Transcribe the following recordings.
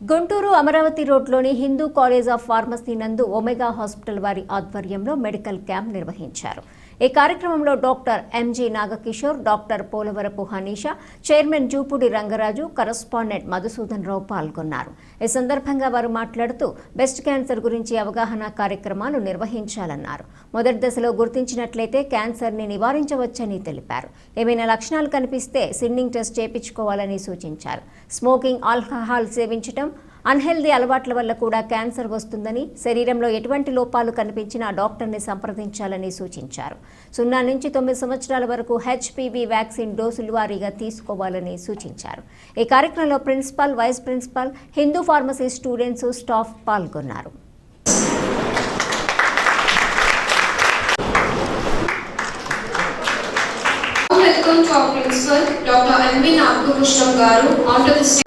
గుంటూరు అమరావతి రోడ్లోని Hindu college of pharmacy నందు Omega hospital వారి ఆధ్వర్యంలో మెడికల్ క్యాంప్ నిర్వహించారు. ఈ కార్యక్రమంలో doctor MG Nagakishore doctor Polavarapu Haneesha chairman Jupudi Rangaraju correspondent Madhusudan Rao పాల్గొన్నారు. ఈ సందర్భంగా వారు మాట్లాడుతూ బెస్ట్ క్యాన్సర్ గురించి అవగాహన కార్యక్రమాలు నిర్వహించాలన్నారు. మొదటి దశలో గుర్తించినట్లయితే క్యాన్సర్ని నివారించవచ్చని తెలిపారు. ఏమైనా లక్షణాలు కనిపిస్తే సిన్నింగ్ టెస్ట్ చేపించుకోవాలని సూచించారు. స్మోకింగ్ ఆల్కహాల్ సేవించటం అన్హెల్దీ అలవాట్ల వల్ల కూడా క్యాన్సర్ వస్తుందని శరీరంలో ఎటువంటి లోపాలు కనిపించినా డాక్టర్ని సంప్రదించాలని సూచించారు సున్నా నుంచి తొమ్మిది సంవత్సరాల వరకు హెచ్పివి వ్యాక్సిన్ డోసులు వారీగా తీసుకోవాలని సూచించారు ఈ కార్యక్రమంలో principal vice principal Hindu pharmacy students staff పాల్గొన్నారు Welcome to our principal, Dr. Garu, onto the stage.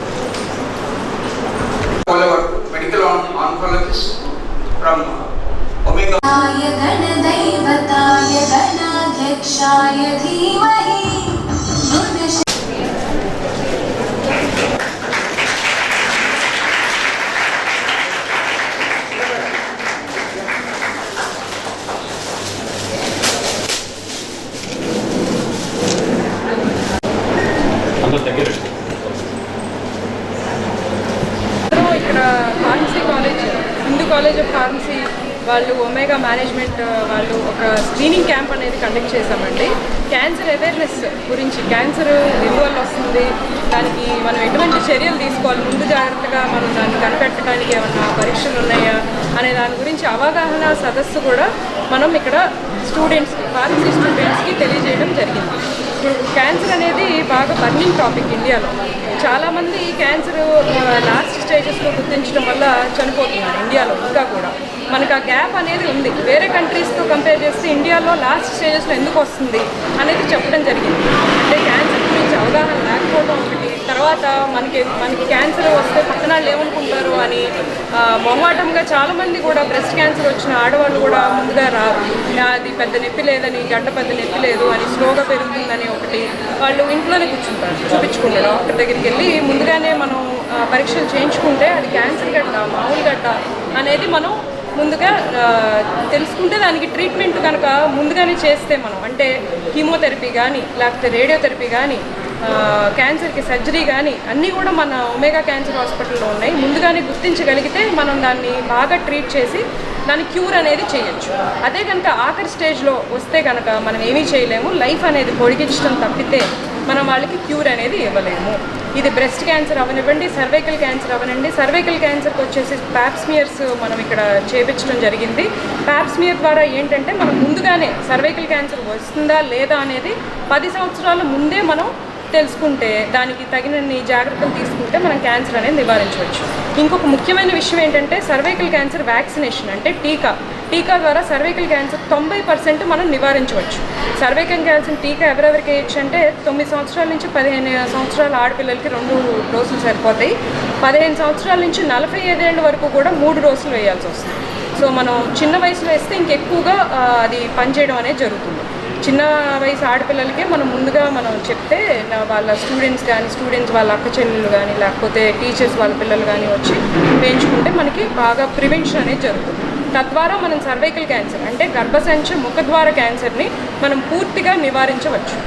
ఇక్కడ pharmacy college Hindu college of pharmacy వాళ్ళు ఒమేగా మేనేజ్మెంట్ వాళ్ళు ఒక స్క్రీనింగ్ క్యాంప్ అనేది కండక్ట్ చేశామండి. క్యాన్సర్ అవేర్నెస్ గురించి క్యాన్సర్ ఎందువల్ల వస్తుంది? దానికి మనం ఎటువంటి చర్యలు తీసుకోవాలి? ముందు జాగ్రత్తగా మనం దాన్ని కనిపెట్టడానికి ఏమన్నా పరీక్షలు ఉన్నాయా? అనే దాని గురించి అవగాహన సదస్సు కూడా మనం ఇక్కడ స్టూడెంట్స్ ఫార్మసీ స్టూడెంట్స్కి తెలియజేయడం జరిగింది. ఇప్పుడు క్యాన్సర్ అనేది బాగా బర్నింగ్ టాపిక్ ఇండియాలో. చాలామంది క్యాన్సర్ లాస్ట్ స్టేజెస్లో గుర్తించడం వల్ల చనిపోతున్నారు ఇండియాలో ఇంకా కూడా. మనకు ఆ గ్యాప్ అనేది ఉంది. వేరే కంట్రీస్తో కంపేర్ చేస్తే ఇండియాలో లాస్ట్ స్టేజెస్లో ఎందుకు వస్తుంది అనేది చెప్పడం జరిగింది. అంటే క్యాన్సర్ గురించి అవగాహన లేకపోవడం ఒకటి తర్వాత మనకి మనకి క్యాన్సర్ వస్తే పక్కన వాళ్ళు ఏమనుకుంటారు అని మొహమాటంగా చాలామంది కూడా బ్రెస్ట్ క్యాన్సర్ వచ్చిన ఆడవాళ్ళు కూడా ముందుగా రారు అది పెద్ద నొప్పి లేదని గంట పెద్ద నొప్పి లేదు అని స్లోగా పెరుగుతుందని ఒకటి వాళ్ళు ఇంట్లోనే కూర్చుంటారు చూపించుకుంటారు. డాక్టర్ దగ్గరికి వెళ్ళి ముందుగానే మనం పరీక్షలు చేయించుకుంటే అది క్యాన్సర్ గడ్డ మామూలు గడ్డ అనేది మనం ముందుగా తెలుసుకుంటే దానికి ట్రీట్మెంట్ కనుక ముందుగానే చేస్తే మనం. అంటే కీమోథెరపీ కానీ లేకపోతే రేడియోథెరపీ కానీ క్యాన్సర్కి సర్జరీ కానీ అన్నీ కూడా మన ఒమేగా క్యాన్సర్ హాస్పిటల్లో ఉన్నాయి. ముందుగానే గుర్తించగలిగితే మనం దాన్ని బాగా ట్రీట్ చేసి దాని క్యూర్ అనేది చేయొచ్చు. అదే కనుక ఆఖరి స్టేజ్లో వస్తే కనుక మనం ఏమీ చేయలేము. లైఫ్ అనేది పొడిగించడం తప్పితే మనం వాళ్ళకి క్యూర్ అనేది ఇవ్వలేము. ఇది బ్రెస్ట్ క్యాన్సర్ అవనివ్వండి సర్వైకల్ క్యాన్సర్ అవనండి. సర్వైకల్ క్యాన్సర్కి వచ్చేసి ప్యాప్స్మియర్స్ మనం ఇక్కడ చేపించడం జరిగింది. ప్యాప్స్మియర్ ద్వారా ఏంటంటే మనం ముందుగానే సర్వైకల్ క్యాన్సర్ వస్తుందా లేదా అనేది పది సంవత్సరాల ముందే మనం తెలుసుకుంటే దానికి తగినన్ని జాగ్రత్తలు తీసుకుంటే మనం క్యాన్సర్ అనేది నివారించవచ్చు. ఇంకొక ముఖ్యమైన విషయం ఏంటంటే సర్వైకల్ క్యాన్సర్ వ్యాక్సినేషన్ అంటే టీకా. టీకా ద్వారా సర్వైకల్ క్యాన్సర్ తొంభై పర్సెంట్ మనం నివారించవచ్చు. సర్వైకల్ క్యాన్సర్ టీకా ఎవరెవరికి వేయచ్చు అంటే తొమ్మిది సంవత్సరాల నుంచి పదిహేను సంవత్సరాల ఆడపిల్లలకి రెండు డోసులు సరిపోతాయి. పదిహేను సంవత్సరాల నుంచి నలభై ఐదేళ్ళ వరకు కూడా మూడు డోసులు వేయాల్సి వస్తుంది. సో మనం చిన్న వయసులో వేస్తే ఇంకెక్కువగా అది పనిచేయడం అనేది జరుగుతుంది. చిన్న వయసు ఆడపిల్లలకే మనం ముందుగా మనం చెప్తే వాళ్ళ స్టూడెంట్స్ కానీ స్టూడెంట్స్ వాళ్ళ అక్క చెల్లెలు కానీ లేకపోతే టీచర్స్ వాళ్ళ పిల్లలు కానీ వచ్చి వేయించుకుంటే మనకి బాగా ప్రివెన్షన్ అనేది జరుగుతుంది. తద్వారా మనం సర్వైకల్ క్యాన్సర్ అంటే గర్భసంచ ముఖద్వార క్యాన్సర్ని మనం పూర్తిగా నివారించవచ్చు.